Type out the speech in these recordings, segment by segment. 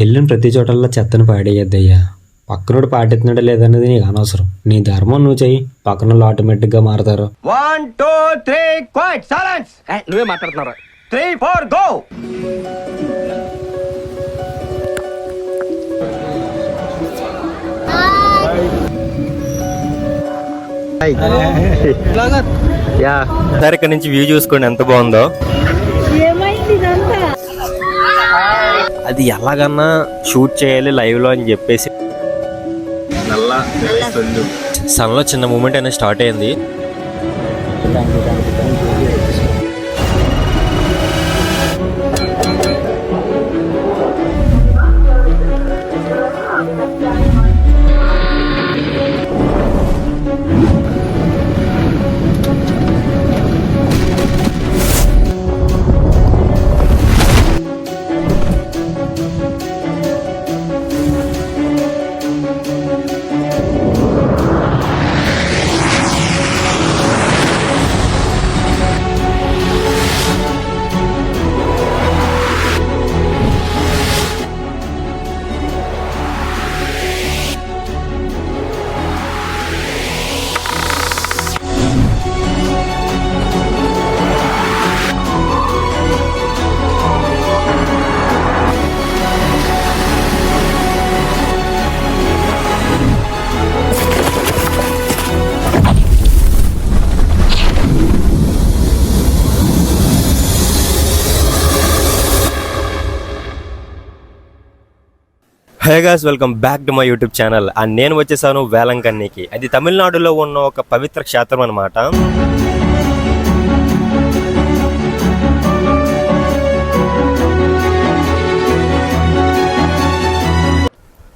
వెళ్ళిన ప్రతి చోటల్లో చెత్తను పాడేయద్దయ్యా. పక్కనోడు పాటెత్తున్నాడో లేదన్నది నీకు అనవసరం. నీ ధర్మం నువ్వు చెయ్యి. పక్కన ఆటోమేటిక్గా మారతారు. One two three quiet silence నువ్వే మాట్లాడుతున్నారా త్రీ ఫోర్ గో యా. సరే ఇక్కడ నుంచి వ్యూ చూసుకోండి. ఎంత బాగుందో. అది ఎలాగన్నా షూట్ చేయాలి లైవ్లో అని చెప్పేసి. సన్లో చిన్న మూమెంట్ అనేది స్టార్ట్ అయింది. Hey hi guys welcome back to my YouTube channel. And నేను వచ్చేసాను వేలంకన్నీకి. అది తమిళనాడులో ఉన్న ఒక పవిత్ర క్షేత్రం అనమాట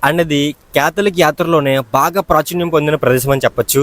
అండ్ అది క్యాథలిక్ యాత్రలోనే బాగా ప్రాచుర్యం పొందిన ప్రదేశం అని చెప్పొచ్చు.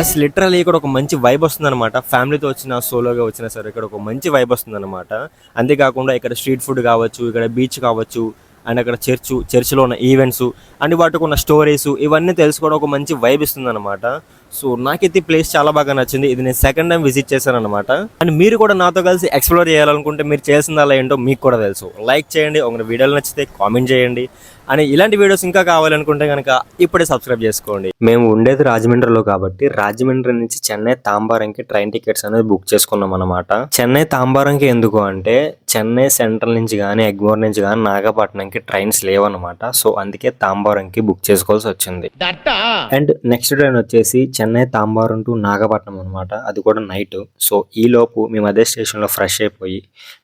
అసలు లిటరల్ ఇక్కడ ఒక మంచి వైబ్ వస్తుంది అనమాట ఫ్యామిలీతో వచ్చిన సోలోగా వచ్చినా సరే ఇక్కడ ఒక మంచి వైబ్ వస్తుంది అనమాట అంతేకాకుండా ఇక్కడ స్ట్రీట్ ఫుడ్ కావచ్చు ఇక్కడ బీచ్ కావచ్చు అండ్ అక్కడ చర్చ్ చర్చిలో ఉన్న ఈవెంట్స్ అండ్ వాటికి ఉన్న స్టోరీస్ ఇవన్నీ తెలుసుకోవడం ఒక మంచి వైబ్ ఇస్తుంది అనమాట సో నాకైతే ప్లేస్ చాలా బాగా నచ్చింది. ఇది నేను సెకండ్ టైం విజిట్ చేశాను అనమాట అండ్ మీరు కూడా నాతో కలిసి ఎక్స్ప్లోర్ చేయాలనుకుంటే మీరు చేయాల్సింది అలా ఏంటో మీకు కూడా తెలుసు. లైక్ చేయండి. ఒక వీడియోలు నచ్చితే కామెంట్ చేయండి. అని ఇలాంటి వీడియోస్ ఇంకా కావాలనుకుంటే కనుక ఇప్పుడే సబ్స్క్రైబ్ చేసుకోండి. మేము ఉండేది రాజమండ్రిలో కాబట్టి రాజమండ్రి నుంచి చెన్నై తాంబారంకి ట్రైన్ టికెట్స్ అనేది బుక్ చేసుకున్నాం అనమాట చెన్నై తాంబారంకి ఎందుకు అంటే చెన్నై సెంట్రల్ నుంచి కానీ ఎగ్మోర్ నుంచి కానీ నాగపట్నంకి ట్రైన్స్ లేవన్నమాట. సో అందుకే తాంబారంకి బుక్ చేసుకోవాల్సి వచ్చింది. అండ్ నెక్స్ట్ ట్రైన్ వచ్చేసి చెన్నై తాంబారం టు నాగపట్నం అనమాట అది కూడా నైట్. సో ఈ లోపు మేము అదే స్టేషన్లో ఫ్రెష్ అయిపోయి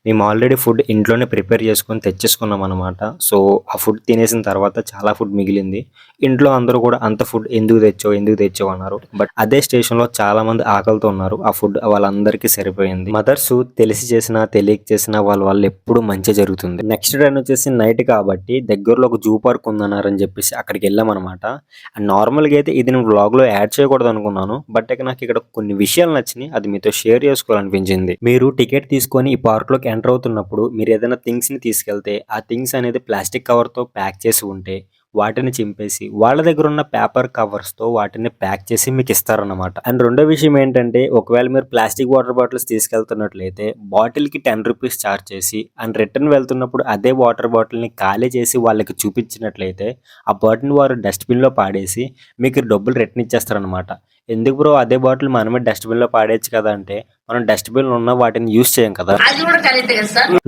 మేము ఆల్రెడీ ఫుడ్ ఇంట్లోనే ప్రిపేర్ చేసుకొని తెచ్చేసుకున్నాం అనమాట సో ఆ ఫుడ్ తినేసిన తర్వాత చాలా ఫుడ్ మిగిలింది. ఇంట్లో అందరూ కూడా అంత ఫుడ్ ఎందుకు తెచ్చావు ఎందుకు తెచ్చావు అన్నారు. బట్ అదే స్టేషన్లో చాలా మంది ఆకలితో ఉన్నారు. ఆ ఫుడ్ వాళ్ళందరికీ సరిపోయింది. మదర్స్ తెలిసి చేసినా తెలియక చేసినా వాళ్ళ వాళ్ళు ఎప్పుడు మంచి జరుగుతుంది. నెక్స్ట్ ట్రైన్ వచ్చేసి నైట్ కాబట్టి దగ్గరలో ఒక జూ పార్క్ ఉందన్నారని చెప్పేసి అక్కడికి వెళ్ళాం అనమాట అండ్ నార్మల్గా అయితే ఇది నేను vlog లో యాడ్ చేయకూడదు అనుకున్నాను. బట్ నాకు ఇక్కడ కొన్ని విషయాలు నచ్చినాయి. అది మీతో షేర్ చేసుకోవాలనిపించింది. మీరు టికెట్ తీసుకొని ఈ పార్క్లోకి ఎంటర్ అవుతున్నప్పుడు మీరు ఏదైనా థింగ్స్ని తీసుకెళ్తే ఆ థింగ్స్ అనేది ప్లాస్టిక్ కవర్తో ప్యాక్ చేసి ఉంటే వాటిని చింపేసి వాళ్ళ దగ్గర ఉన్న పేపర్ కవర్స్తో వాటిని ప్యాక్ చేసి మీకు ఇస్తారన్నమాట. అండ్ రెండో విషయం ఏంటంటే ఒకవేళ మీరు ప్లాస్టిక్ వాటర్ బాటిల్స్ తీసుకెళ్తున్నట్లయితే బాటిల్కి టెన్ రూపీస్ ఛార్జ్ చేసి అండ్ రిటర్న్ వెళ్తున్నప్పుడు అదే వాటర్ బాటిల్ని ఖాళీ చేసి వాళ్ళకి చూపించినట్లయితే ఆ బాటిల్ని వారు డస్ట్బిన్లో పాడేసి మీకు డబ్బులు రిటర్న్ ఇచ్చేస్తారనమాట ఎందుకు బ్రో అదే బాటిల్ మనమే డస్ట్బిన్లో పాడేయచ్చు కదా అంటే మనం డస్ట్బిన్ ఉన్న వాటిని యూస్ చేయం కదా.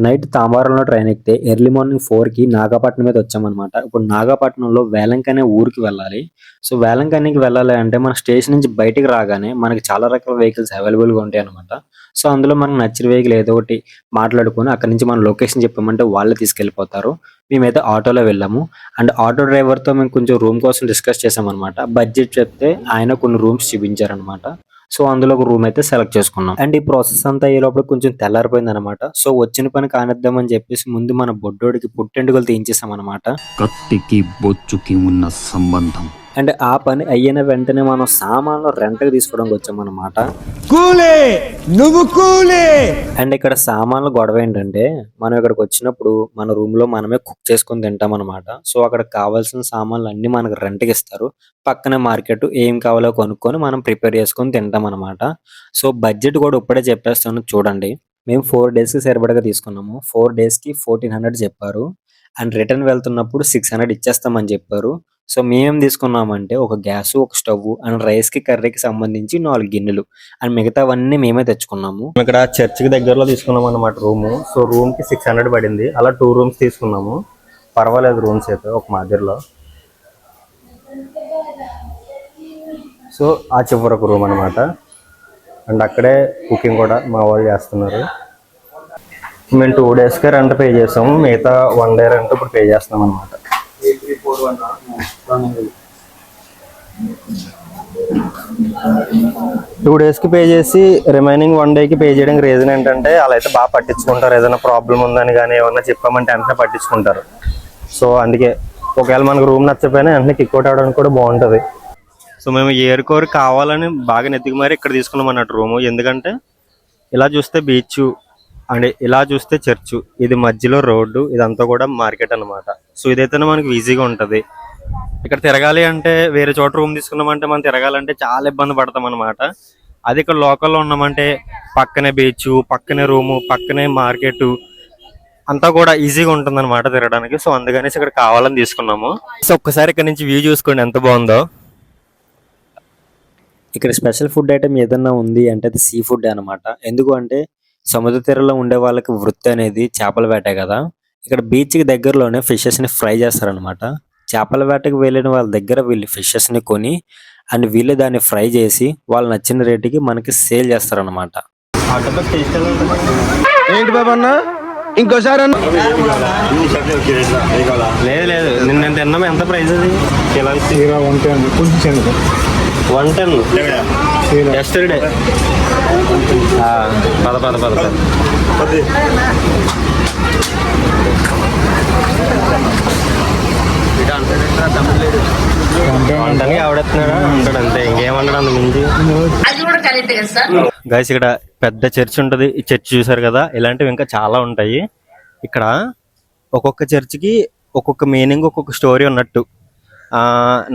నైట్ తాంబారంలో ట్రైన్ ఎక్కితే ఎర్లీ మార్నింగ్ ఫోర్కి నాగపట్నం మీద వచ్చామన్నమాట. ఇప్పుడు నాగపట్నంలో వేలంక అనే ఊరికి వెళ్ళాలి. సో వేలంకనికి వెళ్ళాలి అంటే మన స్టేషన్ నుంచి బయటికి రాగానే మనకి చాలా రకాల వెహికల్స్ అవైలబుల్గా ఉంటాయి అనమాట సో అందులో మనకు నచ్చిన వెహికల్ ఏదో ఒకటి మాట్లాడుకొని అక్కడ నుంచి మన లొకేషన్ చెప్పామంటే వాళ్ళే తీసుకెళ్ళిపోతారు మేమైతే ఆటోలో వెళ్ళాము. అండ్ ఆటో డ్రైవర్తో మేము కొంచెం రూమ్ కోసం డిస్కస్ చేసామన్నమాట. బడ్జెట్ చెప్తే ఆయన కొన్ని రూమ్స్ చూపించారనమాట సో అందులో ఒక రూమ్ అయితే సెలెక్ట్ చేసుకున్నాం. అండ్ ఈ ప్రాసెస్ అంతా ఈ లోపల కొంచెం తెల్లారిపోయింది అనమాట సో వచ్చిన పని కానిద్దామని చెప్పేసి ముందు మన బొడ్డోడికి పుట్టెంటుకలు తీయించేసాం అనమాట కత్తికి బొచ్చుకి ఉన్న సంబంధం. అండ్ ఆ పని అయిన వెంటనే మనం సామాన్లు రెంట్కి తీసుకోవడానికి వచ్చామన్నమాట. కూలే! నువ్వు కూలే! అండ్ ఇక్కడ సామాన్లు గొడవ ఏంటంటే మనం ఇక్కడికి వచ్చినప్పుడు మన రూమ్లో మనమే కుక్ చేసుకొని తింటాం అనమాట సో అక్కడ కావాల్సిన సామాన్లు అన్ని మనకు రెంట్కి ఇస్తారు. పక్కనే మార్కెట్ ఏం కావాలో కొనుక్కొని మనం ప్రిపేర్ చేసుకొని తింటాం అనమాట సో బడ్జెట్ కూడా ఇప్పుడే చెప్పేస్తాను చూడండి. మేము ఫోర్ డేస్కి సరిపడగా తీసుకున్నాము. ఫోర్ డేస్కి ఫోర్టీన్ హండ్రెడ్ చెప్పారు. అండ్ రిటర్న్ వెళ్తున్నప్పుడు సిక్స్ హండ్రెడ్ ఇచ్చేస్తామని చెప్పారు. సో మేమేం తీసుకున్నామంటే ఒక గ్యాస్ ఒక స్టవ్ అండ్ రైస్కి కర్రీకి సంబంధించి నాలుగు గిన్నెలు అండ్ మిగతావన్నీ మేమే తెచ్చుకున్నాము. ఇక్కడ చర్చ్కి దగ్గరలో తీసుకున్నాం అనమాట రూమ్. సో రూమ్కి సిక్స్ హండ్రెడ్ పడింది. అలా టూ రూమ్స్ తీసుకున్నాము. పర్వాలేదు రూమ్స్ అయితే ఒక మాదిరిలో. సో ఆ చివరి ఒక రూమ్ అనమాట అండ్ అక్కడే కుకింగ్ కూడా మా వాళ్ళు చేస్తున్నారు. మేము టూ డేస్కే రెంట్ పే చేసాము. మిగతా వన్ డే రెంట్ ఇప్పుడు పే చేస్తున్నాం అనమాట టూ డేస్కి పే చేసి రిమైనింగ్ వన్ డేకి పే చేయడానికి రీజన్ ఏంటంటే వాళ్ళు అయితే బాగా పట్టించుకుంటారు. ఏదైనా ప్రాబ్లం ఉందని కానీ ఏమన్నా చెప్పామంటే వెంటనే పట్టించుకుంటారు. సో అందుకే ఒకవేళ మనకు రూమ్ నచ్చపోయినా వెంటనే కిక్అవుట్ అవడానికి కూడా బాగుంటుంది. సో మేము ఏర్ కోర్ కావాలని బాగా నెత్తికి మరి ఇక్కడ తీసుకున్నాం అన్నట్టు రూము. ఎందుకంటే ఇలా చూస్తే బీచ్ అండ్ ఇలా చూస్తే చర్చు ఇది మధ్యలో రోడ్డు ఇదంతా కూడా మార్కెట్ అన్నమాట. సో ఇదైతేనే మనకి ఈజీగా ఉంటుంది. ఇక్కడ తిరగాలి అంటే వేరే చోట రూమ్ తీసుకున్నామంటే మనం తిరగాలంటే చాలా ఇబ్బంది పడతాం అనమాట అది ఇక్కడ లోకల్లో ఉన్నామంటే పక్కనే బీచ్ పక్కనే రూము పక్కనే మార్కెట్ అంతా కూడా ఈజీగా ఉంటుంది అనమాట తిరగడానికి. సో అందుకనేసి ఇక్కడ కావాలని తీసుకున్నాము. సో ఒక్కసారి ఇక్కడ నుంచి వ్యూ చూసుకోండి ఎంత బాగుందో. ఇక్కడ స్పెషల్ ఫుడ్ ఐటమ్ ఏదన్నా ఉంది అంటే అది సీ ఫుడ్ అన్నమాట. ఎందుకు అంటే సముద్ర తీరంలో ఉండే వాళ్ళకి వృత్తి అనేది చేపల వేటే కదా. ఇక్కడ బీచ్కి దగ్గరలోనే ఫిషెస్ని ఫ్రై చేస్తారనమాట చేపల వేటకి వెళ్ళిన వాళ్ళ దగ్గర వీళ్ళు ఫిషెస్ని కొని అండ్ వీళ్ళు దాన్ని ఫ్రై చేసి వాళ్ళు నచ్చిన రేటుకి మనకి సేల్ చేస్తారనమాట ఏంటి బాబు అన్న? ఇంకోసారి అన్న. లేదు లేదు. నిన్న నేను తిన్నాము ఎంత ప్రైస్ అది? వన్ టెన్ ఎస్టర్డే పద పద పద పద వంటకి ఆవిడెత్తున్నాడా ఉంటాడు అంతే ఇంకేమన్నాడు అంత మించి గైస్ ఇక్కడ పెద్ద చర్చ్ ఉంటది ఈ చర్చ్ చూసారు కదా? ఇలాంటివి ఇంకా చాలా ఉంటాయి. ఇక్కడ ఒక్కొక్క చర్చికి ఒక్కొక్క మీనింగ్ ఒక్కొక్క స్టోరీ ఉన్నట్టు.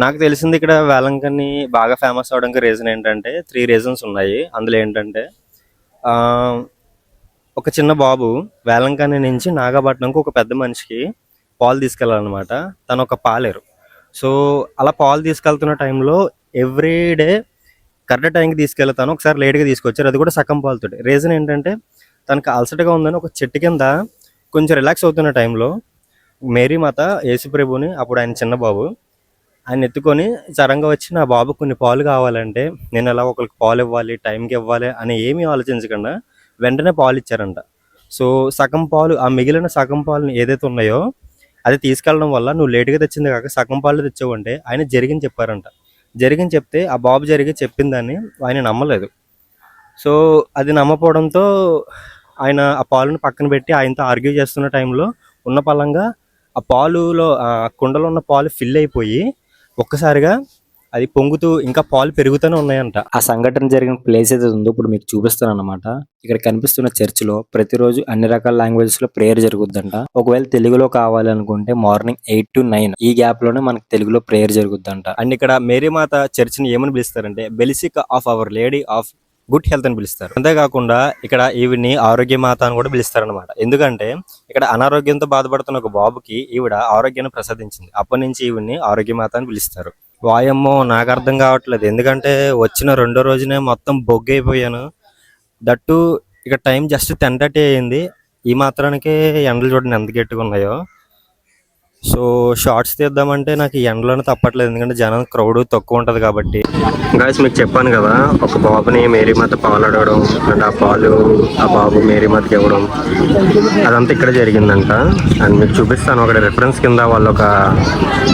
నాకు తెలిసింది ఇక్కడ వేలంకన్ని బాగా ఫేమస్ అవడానికి రీజన్ ఏంటంటే త్రీ రీజన్స్ ఉన్నాయి. అందులో ఏంటంటే ఒక చిన్న బాబు వేలంకన్ని నుంచి నాగపట్నంకి ఒక పెద్ద మనిషికి పాలు తీసుకెళ్ళాలన్నమాట. తను ఒక పాలేరు. సో అలా పాలు తీసుకెళ్తున్న టైంలో ఎవ్రీ డే కరెక్ట్ టైంకి తీసుకెళ్తాను ఒకసారి లేట్గా తీసుకొచ్చారు. అది కూడా సగం పాలుతోటి. రీజన్ ఏంటంటే తనకు అలసటగా ఉందని ఒక చెట్టు కింద కొంచెం రిలాక్స్ అవుతున్న టైంలో మేరీ మాత యేసుప్రభుని అప్పుడు ఆయన చిన్న బాబు ఆయన ఎత్తుకొని చరంగా వచ్చి నా బాబు కొన్ని పాలు కావాలంటే నేను ఎలా ఒకరికి పాలు ఇవ్వాలి టైంకి ఇవ్వాలి అని ఏమీ ఆలోచించకుండా వెంటనే పాలు ఇచ్చారంట. సో సగం పాలు ఆ మిగిలిన సగం పాలు ఏదైతే ఉన్నాయో అది తీసుకెళ్ళడం వల్ల నువ్వు లేటుగా తెచ్చింది కాక సగం పాలు తెచ్చావంటే ఆయన జరిగింది చెప్పారంట. జరిగింది చెప్తే ఆ బాబు జరిగి చెప్పిందని ఆయన నమ్మలేదు. సో అది నమ్మపోవడంతో ఆయన ఆ పాలను పక్కన పెట్టి ఆయనతో ఆర్గ్యూ చేస్తున్న టైంలో ఉన్న పలంగా ఆ పాలులో ఆ కుండలో ఉన్న పాలు ఫిల్ అయిపోయి ఒక్కసారిగా అది పొంగుతూ ఇంకా పాలు పెరుగుతూనే ఉన్నాయంట. ఆ సంఘటన జరిగిన ప్లేస్ ఏదైతే ఉందో ఇప్పుడు మీకు చూపిస్తాను అనమాట ఇక్కడ కనిపిస్తున్న చర్చ్లో ప్రతిరోజు అన్ని రకాల లాంగ్వేజెస్లో ప్రేయర్ జరుగుద్దంట. ఒకవేళ తెలుగులో కావాలనుకుంటే మార్నింగ్ ఎయిట్ టు నైన్ ఈ గ్యాప్లోనే మనకి తెలుగులో ప్రేయర్ జరుగుద్దంట. అండ్ ఇక్కడ మేరీమాత చర్చిని ఏమని పిలుస్తారంటే basilica of our lady of good health అని పిలుస్తారు. అంతేకాకుండా ఇక్కడ ఈవిడ్ని ఆరోగ్య మాత అని కూడా పిలుస్తారనమాట ఎందుకంటే ఇక్కడ అనారోగ్యంతో బాధపడుతున్న ఒక బాబుకి ఈవిడ ఆరోగ్యాన్ని ప్రసాదించింది. అప్పటి నుంచి ఈవిడ్ని ఆరోగ్య మాత అని పిలుస్తారు. వాయమ్మో నాకు అర్థం కావట్లేదు. ఎందుకంటే వచ్చిన రెండో రోజునే మొత్తం బొగ్గైపోయాను దట్టు ఇక టైం జస్ట్ టెన్ థర్టీ అయింది. ఈ మాత్రానికే ఎండలు చూడండి ఎంత గట్టిగా ఉన్నాయో. సో షార్ట్స్ తీద్దామంటే నాకు ఎండలోనే తప్పట్లేదు. ఎందుకంటే జనం క్రౌడ్ తక్కువ ఉంటుంది కాబట్టి. గాయస్ మీకు చెప్పాను కదా ఒక బాబుని మేరీ మాత పాలు అడగడం అండ్ ఆ పాలు ఆ బాబు మేరీ మాతకి ఇవ్వడం అదంతా ఇక్కడ జరిగిందంట. అండ్ మీకు చూపిస్తాను ఒక రిఫరెన్స్ కింద వాళ్ళు ఒక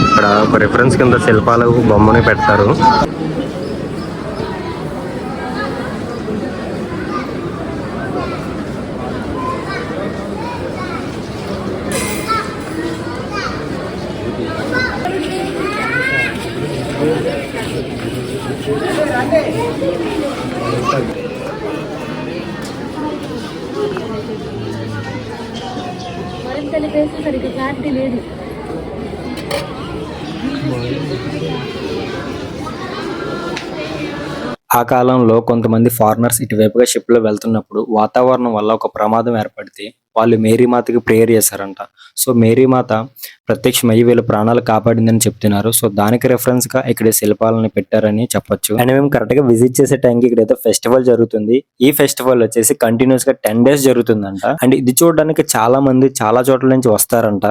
ఇక్కడ ఒక రిఫరెన్స్ కింద శిల్పాలు బొమ్మని పెడతారు. మరింత సరిగ్గా క్లారిటీ లేదు. ఆ కాలంలో కొంతమంది ఫారినర్స్ ఇటువైపుగా షిప్లో వెళ్తున్నప్పుడు వాతావరణం వల్ల ఒక ప్రమాదం ఏర్పడితే వాళ్ళు మేరీమాతకి ప్రేయర్ చేశారంట. సో మేరీమాత ప్రత్యక్షమయ్యి వీళ్ళ ప్రాణాలు కాపాడిందని చెప్తున్నారు. సో దానికి రెఫరెన్స్గా ఇక్కడ శిల్పాలని పెట్టారని చెప్పొచ్చు. అండ్ మేము కరెక్ట్గా విజిట్ చేసే టైంకి ఇక్కడ ఏదో ఫెస్టివల్ జరుగుతుంది. ఈ ఫెస్టివల్ వచ్చేసి కంటిన్యూస్గా టెన్ డేస్ జరుగుతుందంట. అండ్ ఇది చూడడానికి చాలా మంది చాలా చోట్ల నుంచి వస్తారంట.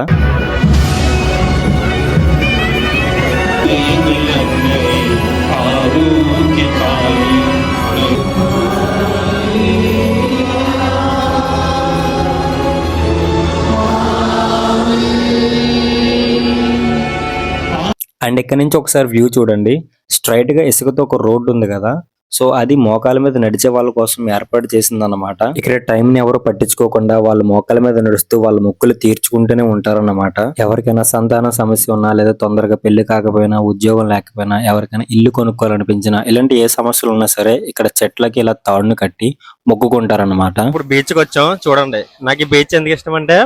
అండ్ ఇక్కడ నుంచి ఒకసారి వ్యూ చూడండి. స్ట్రైట్గా ఇసుకతో ఒక రోడ్డు ఉంది కదా. సో అది మోకాల మీద నడిచే వాళ్ళ కోసం ఏర్పాటు చేసింది అనమాట ఇక్కడ టైం ని ఎవరు పట్టించుకోకుండా వాళ్ళు మోకాల మీద నడుస్తూ వాళ్ళ మొక్కులు తీర్చుకుంటూనే ఉంటారన్నమాట. ఎవరికైనా సంతాన సమస్య ఉన్నా లేదా తొందరగా పెళ్ళి కాకపోయినా ఉద్యోగం లేకపోయినా ఎవరికైనా ఇల్లు కొనుక్కోవాలనిపించినా ఇలాంటి ఏ సమస్యలు ఉన్నా సరే ఇక్కడ చెట్లకి ఇలా తాడును కట్టి మొక్కుకుంటారన్నమాట. ఇప్పుడు బీచ్కి వచ్చాం. చూడండి. నాకు ఈ బీచ్ ఎందుకు ఇష్టం అంటే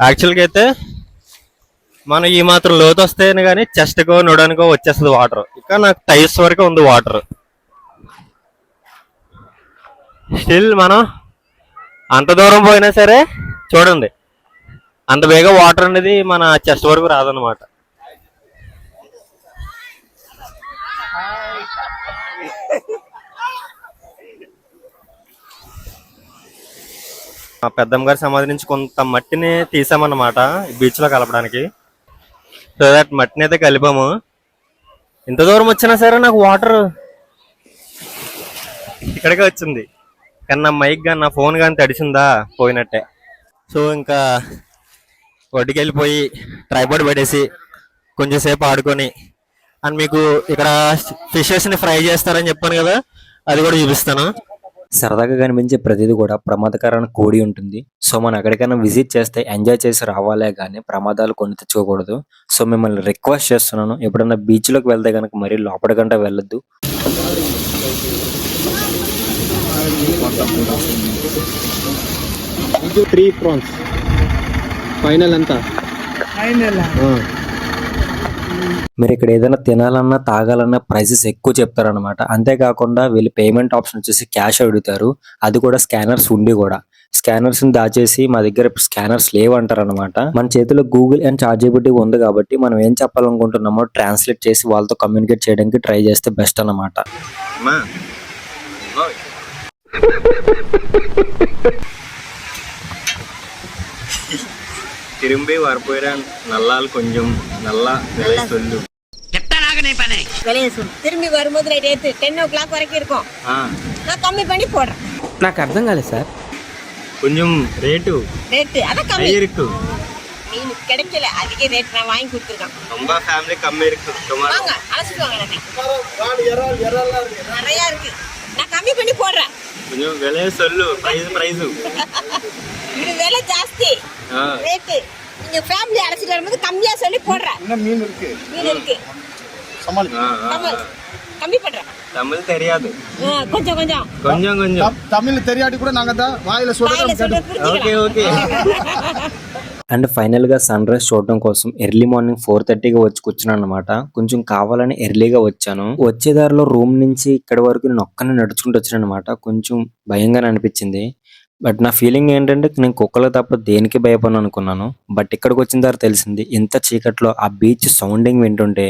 యాక్చువల్గా అయితే మనం ఈ మాత్రం లోతు వస్తేనే కానీ చెస్ట్కో నుడనికో వచ్చేస్తుంది వాటర్ ఇక నాకు టైస్ వరకు ఉంది వాటర్ స్టిల్ మనం అంత దూరం పోయినా సరే చూడండి. అంత బేగా వాటర్ అనేది మన చెస్ట్ వరకు రాదనమాట మా పెద్దమ్మ గారి సమాధి నుంచి కొంత మట్టిని తీసామన్నమాట బీచ్లో కలపడానికి. సో దట్ మట్టిని అయితే కలిపాము. ఇంత దూరం వచ్చినా సరే నాకు వాటర్ ఇక్కడికే వచ్చింది. కానీ నా మైక్ కానీ నా ఫోన్ కానీ తడిసిందా? పోయినట్టే. సో ఇంకా ఒడ్డుకి వెళ్ళిపోయి ట్రైబోర్డ్ పెట్టేసి కొంచెంసేపు ఆడుకొని అండ్ మీకు ఇక్కడ ఫిషెస్ని ఫ్రై చేస్తారని చెప్పాను కదా అది కూడా చూపిస్తాను. సరదాగా కనిపించే ప్రతిదీ కూడా ప్రమాదకరమైన కోడి ఉంటుంది. సో మనం ఎక్కడికైనా విజిట్ చేస్తే ఎంజాయ్ చేసి రావాలే కానీ ప్రమాదాలు కొని తెచ్చుకోకూడదు. సో మిమ్మల్ని రిక్వెస్ట్ చేస్తున్నాను. ఎప్పుడైనా బీచ్లోకి వెళ్తే కనుక మరీ లోపలికంటే వెళ్ళొద్దు. త్రీ ప్రాన్స్ ఫైనల్ ఎంత మీరు ఇక్కడ ఏదైనా తినాలన్నా తాగాలన్నా ప్రైసెస్ ఎక్కువ చెప్తారనమాట అంతేకాకుండా వీళ్ళు పేమెంట్ ఆప్షన్ వచ్చేసి క్యాష్ అడుగుతారు. అది కూడా స్కానర్స్ ఉండి కూడా. స్కానర్స్ని దాచేసి మా దగ్గర స్కానర్స్ లేవంటారు అనమాట మన చేతిలో గూగుల్ అండ్ చార్జబిలిటీ ఉంది కాబట్టి మనం ఏం చెప్పాలనుకుంటున్నామో ట్రాన్స్లేట్ చేసి వాళ్ళతో కమ్యూనికేట్ చేయడానికి ట్రై చేస్తే బెస్ట్ అన్నమాట. திரும்பி வரப்போயிறான் நல்லால் கொஞ்சம் நல்லா விலை சொல்லு வெளியே சொல்லு திரும்பி வரும்போது ரைட் ஏத்து டென் ஓ கிளாக் வரைக்கும் இருக்கும் ஆ நான் கம்மி பண்ணி போடுறேன் నాకు అర్థం కాలేదు సార్ கொஞ்சம் ரேட்டு ரேட்டு அதான் கம்மி இருக்கு மீன் கிடைக்கல அதிக ரேட் நான் வாங்கி கொடுத்துருக்கேன் ரொம்ப ஃபேமிலி கம்மி இருக்கு சுமார் வாங்க அழைச்சிட்டு வாங்க நான் நிறையா இருக்கு நான் கம்மி பண்ணி போடுறேன் கொஞ்சம் விலையை சொல்லு பிரைஸ் பிரைஸ் இது விலை ஜாஸ்தி ஆ ரேட்டு நீங்க ஃபேமிலி அழைச்சிட்டு வரும்போது கம்மியா சொல்லி போடுறேன் மீன் இருக்கு மீன் இருக்கு ஆ, ஆ, கம்மி ஆ. கம்மி பண்றேன் தமிழ் தெரியாது ஆ, கொஞ்சம் கொஞ்சம் கொஞ்சம் கொஞ்சம் தமிழ் தெரியாட்டி கூட நாங்க தான் வாயில வாயில சொல்ல ஓகே ஓகே అండ్ ఫైనల్ గా సన్ రైజ్ చూడడం కోసం ఎర్లీ మార్నింగ్ ఫోర్ థర్టీగా వచ్చి కూర్చున్నాను అనమాట కొంచెం కావాలని ఎర్లీగా వచ్చాను వచ్చే దారిలో రూమ్ నుంచి ఇక్కడ వరకు నేను ఒక్కనే నడుచుకుంటూ వచ్చాను అనమాట కొంచెం భయంగా అనిపించింది బట్ నా ఫీలింగ్ ఏంటంటే నేను కుక్కలు తప్ప దేనికి భయపడను అనుకున్నాను. బట్ ఇక్కడికి వచ్చిన తర్వాత తెలిసింది ఇంత చీకట్లో ఆ బీచ్ సౌండింగ్ వింటుంటే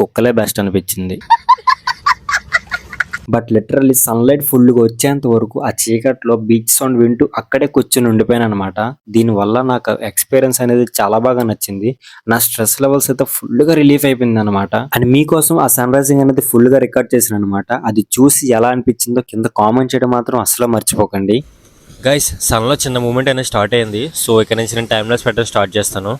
కుక్కలే బెస్ట్ అనిపించింది. బట్ లిటరల్లీ సన్లైట్ ఫుల్గా వచ్చేంత వరకు ఆ చీకట్లో బీచ్ సౌండ్ వింటూ అక్కడే కూర్చొని ఉండిపోయాను అనమాట దీనివల్ల నాకు ఎక్స్పీరియన్స్ అనేది చాలా బాగా నచ్చింది. నా స్ట్రెస్ లెవెల్స్ అయితే ఫుల్గా రిలీఫ్ అయిపోయింది అనమాట అండ్ మీకోసం ఆ సన్ రైజింగ్ అనేది ఫుల్గా రికార్డ్ చేసిన అనమాట అది చూసి ఎలా అనిపించిందో కింద కామెంట్ చేయడం మాత్రం అసలు మర్చిపోకండి. గైస్ సన్లో చిన్న మూమెంట్ అనేది స్టార్ట్ అయింది సో ఇక్కడ నుంచి నేను టైం లెస్ పెట్టడం స్టార్ట్ చేస్తాను.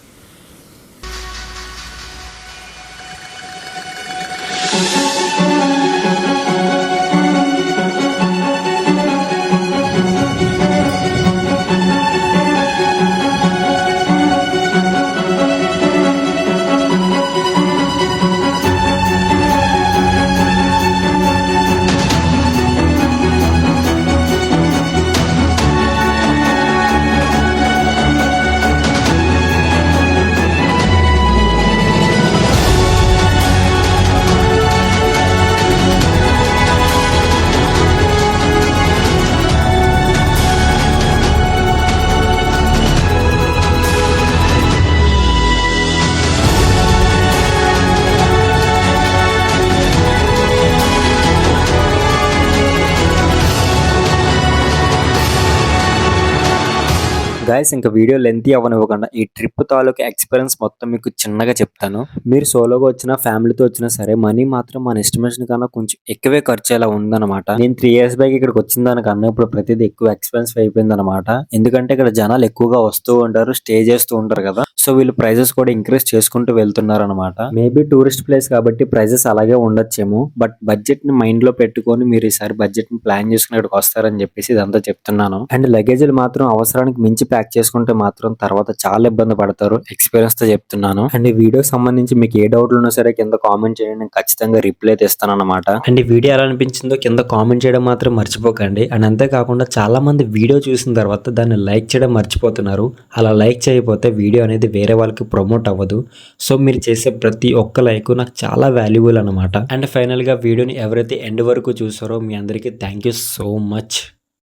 గాయస్ ఇంకా వీడియో లెంత్ అవ్వనివ్వకుండా ఈ ట్రిప్ తాలూకా ఎక్స్పీరియన్స్ మొత్తం మీకు చిన్నగా చెప్తాను. మీరు సోలోగా వచ్చినా ఫ్యామిలీతో వచ్చినా సరే మనీ మాత్రం మన ఎస్టిమేషన్ కన్నా కొంచెం ఎక్కువే ఖర్చు అలా ఉందన్నమాట. నేను త్రీ ఇయర్స్ బ్యాక్ ఇక్కడికి వచ్చిన దానికన్నా ఇప్పుడు ప్రతిదీ ఎక్కువ ఎక్స్పెన్సివ్ అయిపోయింది అనమాట ఎందుకంటే ఇక్కడ జనాలు ఎక్కువగా వస్తూ ఉంటారు స్టే చేస్తూ ఉంటారు కదా. సో వీళ్ళు ప్రైజెస్ కూడా ఇంక్రీజ్ చేసుకుంటూ వెళ్తున్నారు అనమాట మేబీ టూరిస్ట్ ప్లేస్ కాబట్టి ప్రైజెస్ అలాగే ఉండొచ్చేమో. బట్ బడ్జెట్ని మైండ్లో పెట్టుకొని మీరు ఈసారి బడ్జెట్ని ప్లాన్ చేసుకుని ఇక్కడికి వస్తారని చెప్పేసి ఇదంతా చెప్తున్నాను. అండ్ లగేజ్లు మాత్రం అవసరానికి మించి ప్యాక్ చేసుకుంటే మాత్రం తర్వాత చాలా ఇబ్బంది పడతారు. ఎక్స్పీరియన్స్తో చెప్తున్నాను. అండ్ ఈ వీడియోకి సంబంధించి మీకు ఏ డౌట్లు ఉన్నా సరే కింద కామెంట్ చేయండి. నేను ఖచ్చితంగా రిప్లై తెస్తాను అనమాట అండ్ ఈ వీడియో ఎలా అనిపించిందో కింద కామెంట్ చేయడం మాత్రం మర్చిపోకండి. అండ్ అంతేకాకుండా చాలా మంది వీడియో చూసిన తర్వాత దాన్ని లైక్ చేయడం మర్చిపోతున్నారు. అలా లైక్ చేయకపోతే వీడియో అనేది వేరే వాళ్ళకి ప్రమోట్ అవ్వదు. సో మీరు చేసే ప్రతి ఒక్క లైక్ నాకు చాలా వాల్యుబుల్ అనమాట అండ్ ఫైనల్గా వీడియోని ఎవరైతే ఎండ్ వరకు చూసారో మీ అందరికీ థ్యాంక్ యూ సో మచ్